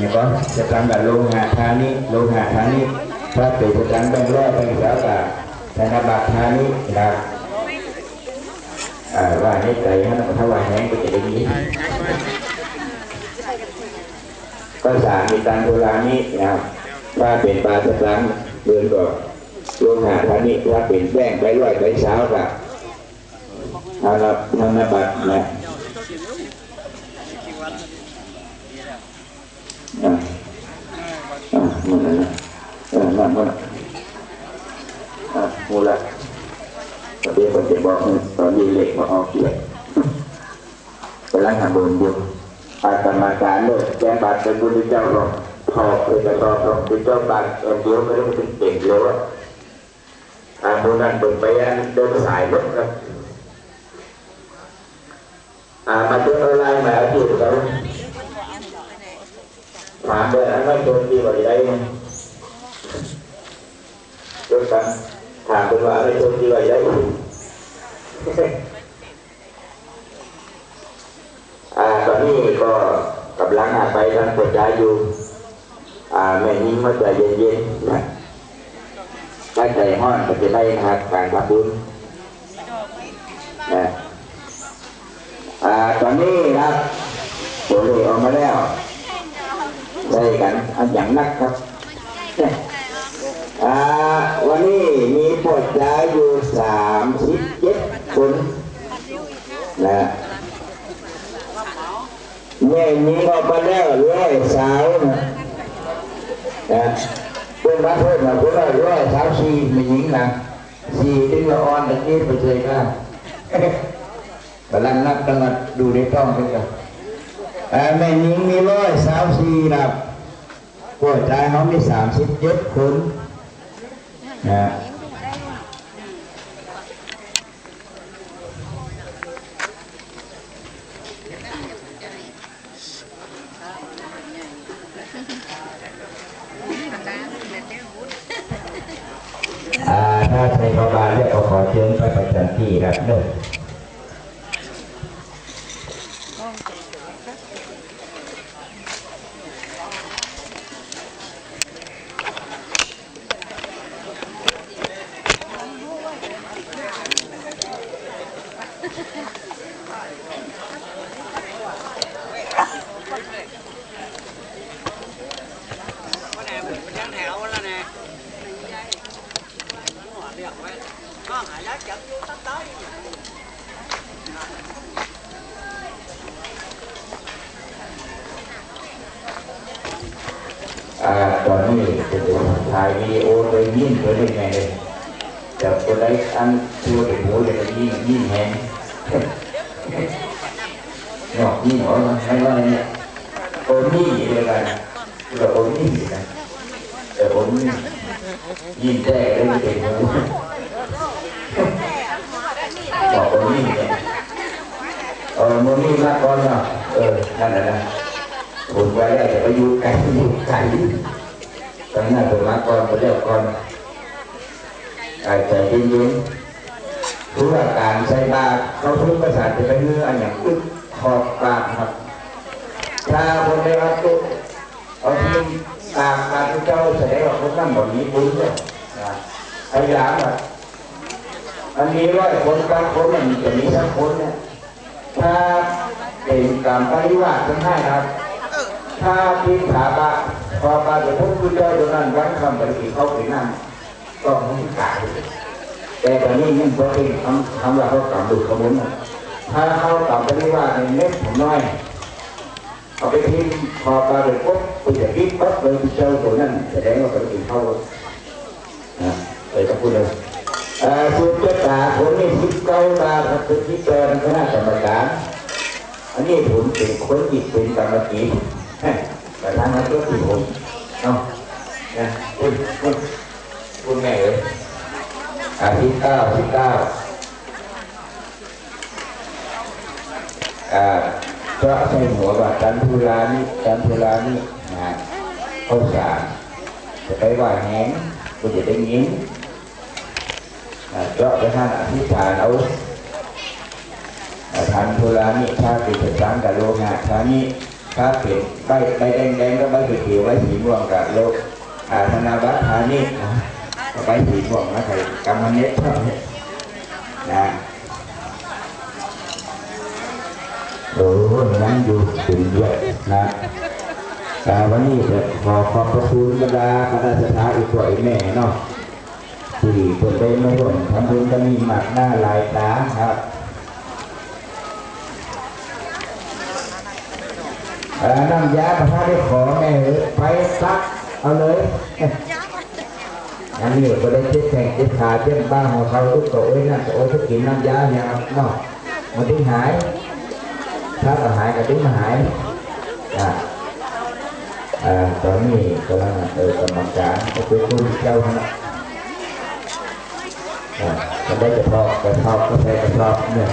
นี่ก็จะตั้งกับโลหะธานิโลหะธานิถ้าเป็นจะตั้งแบงร้อยแบงค์สาวกับธนบัตรธานิครับว่าให้ใจให้มันถ้าว่าแห้งก็จะได้ยินก็สามมีตังโบราณนี้นะครับถ้าเป็นปลาสตังเดินก็โลหะธานิถ้าเป็นแบงค์ใบร้อยใบสาวกับธนธนบัตรนะ อ่า อ่ามันนั่นนะเออนั่นมันอ่ามูละตอนนี้ผมจะบอกตอนนี้เหล็กมาออกเหล็กไปล้างหาบนบุญอาตมาการเลิกแจ้งบาทเป็นบุญเจ้าหรอกพอเคยจะตอบหรอกเป็นเจ้าบาทเอ็นเดียวไม่ได้เป็นเก่งเลยว่าอ่าบุญนั้นเปิดไปอันเดินสายรถครับอ่ามาเจออะไรมาเอาที่เขาถา เลยอันนั้นโดนดีกว่าได้ไหมยกกันถามเป็นว่าอะไรโดนดีกว่าได้ตอนนี้ก็กำลังหาไปทางกดใจอยู่แม่นิ้งมาใจเย็นๆนะถ้าใจห้อนก็จะได้หักการทำบุญนะตอนนี้ครับตัวเลขออกมาแล้ว นักครับอ่าวันนี้มีปวดใจอยู่สามสิบเจ็ดคนนะแม่นี้ก็ไปแล้วร้อยสาวนะนะเป็นรักเพื่อนะคนละร้อยสาวสี่ม่หญิงนะสี่ดึงละออนตะกี้ไปเลยก็กำลังนับกำลังดูในกล้องกันกันอ่แม่หญิงมีร้อยสามสี่นับ หัวใจเขามีสามสิบเจ็ดคนนะอ่าถ้าใช้ประบาลเนี่ยก็ขอเชิญไปประจำที่ครับเด้อ อ่าตอนนี้จะดูถ่ายวีดีโอโดยยิ่งโดยได้ไงเลยจะคนไร้อันตัวเด็กหมูเด็กยิ่งยิ่งแหง เนาะยิ่หรอไม่ว่าอะไรเนี่ยโอนี่เลยกันเราโอนี่นะแต่ผมยิ่งแท้เลยเด็กหมูบอกโอนี่เนี่ยเออโมนี่มาก่อนเนาะเออนั่นแหละนะผมไว้ได้แต่ไปอยู่ไกลอยู่ไกลตอนนั้นผมมาก่อนผมเรียกก่อนอาจจะเย็นๆ รู้ว่าการใช้บาเขาพูดภาษาจะไปเนื้ออย่างอึดขอบบาตรครับ ถ้าคนได้รับตุกเอาที่ตามการที่เจ้าแสดงว่าคนนั่นแบอกนี้บุญเนี่ยนะพยายามอะอันนี้ร้อยคนบางคนมันจะมีสักคนเนี่ยถ้าเป็นการปฏิวัติทั้งให้ครับ ถ้าที่ถาบะพอปาจะพบคุณเจ้าตรงนั้นวันคำปฏิเขาถึงนั่นก็ไม่ขาย แต่ตอนนี้ยังพอเป็นคำคำว่าเขากลับดุขมุนถ้าเขากลับไปที่ว่าในเม็ดผมน้อยเอาไปทิ้งพอปลาไปปุ๊บคุณจะคิดปั๊บเลยเจ้าตัวนั้นแสดงว่าปฏิเข้านะเลยต้องพูดเลยสุดจะตาผมนี่คิดเก้าตาครับเป็นที่แกนคณะกรรมการอันนี้ผมเป็นคนจิตเป็นกรรมกีแต่ทางนั้นก็ที่ผมเนาะนะคุณคุณคุณไงเอ่ย อาทิตย์เก้าที่เก้าอ่าพระใส่หัวว่าจันทุรานี่จันทุรานี่นะเขาสารจะไปว่าแหงก็จะได้ยินอ่าเจาะไปท่านอธิษฐานเอาทันทุรานิชาติประสังกะโลหะชานิถ้าเป็นใบใบแดงๆก็ใบเขียวใบสีม่วงกับโลกอาธนาวัฒน์พาณิชย์ะใบสีม่วงนะใครกำมันเน็ตครับเนี่ยนะโอ้ยังอยู่ถึงด้วยนะแต่วันนี้จะขอขอบพระคุณบรรดาคณะสถาอีกตัวอีกแม่เนาะที่เปิดได้มาร่วมทำบุญกันมีหมากหน้าหลายตาครับเอ่อน้ำยาประทาได้ขอแม่ไปซักเอาเลย อันนี้ก็ได้เจ็บแข่งเจ็บขาเจ็บบ้าของเขาทุกตัวเอ้ยนั่นตัวเอ้ยถ้ากินน้ำยาอย่างเนาะมันถึงหายถ้าก็หายก็ถึงมาหายอ่าอ่าตอนนี้กำลังเออกรรมการก็เป็นผู้เจ้าคณะอ่าจะได้กระทอกกระทอกก็ใช้กระทอกเนี่ย